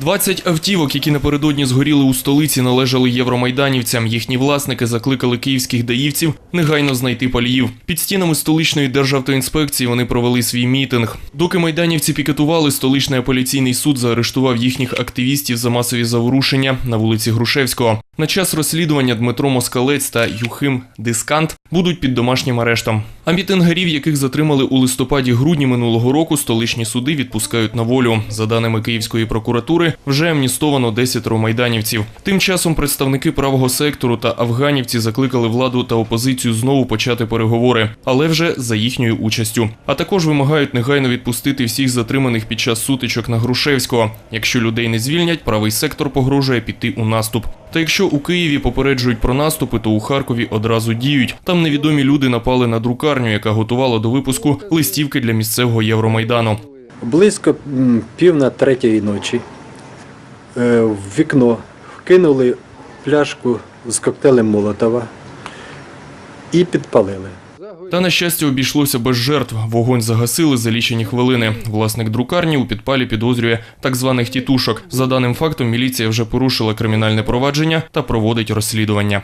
20 автівок, які напередодні згоріли у столиці, належали євромайданівцям. Їхні власники закликали київських даївців негайно знайти паліїв. Під стінами столичної державтоінспекції вони провели свій мітинг. Доки майданівці пікетували, столичний апеляційний суд заарештував їхніх активістів за масові заворушення на вулиці Грушевського. На час розслідування Дмитро Москалець та Юхим Дискант будуть під домашнім арештом. А мітингарів, яких затримали у листопаді-грудні минулого року, столичні суди відпускають на волю. За даними Київської прокуратури, вже амністовано 10 майданівців. Тим часом представники правого сектору та афганівці закликали владу та опозицію знову почати переговори, але вже за їхньою участю. А також вимагають негайно відпустити всіх затриманих під час сутичок на Грушевського. Якщо людей не звільнять, правий сектор погрожує піти у наступ. Та якщо у Києві попереджують про наступи, то у Харкові одразу діють. Там невідомі люди напали на друкарню, яка готувала до випуску листівки для місцевого Євромайдану. Близько пів на третьої ночі в вікно вкинули пляшку з коктейлем Молотова і підпалили. Та на щастя обійшлося без жертв. Вогонь загасили за лічені хвилини. Власник друкарні у підпалі підозрює так званих тітушок. За даним фактом, міліція вже порушила кримінальне провадження та проводить розслідування.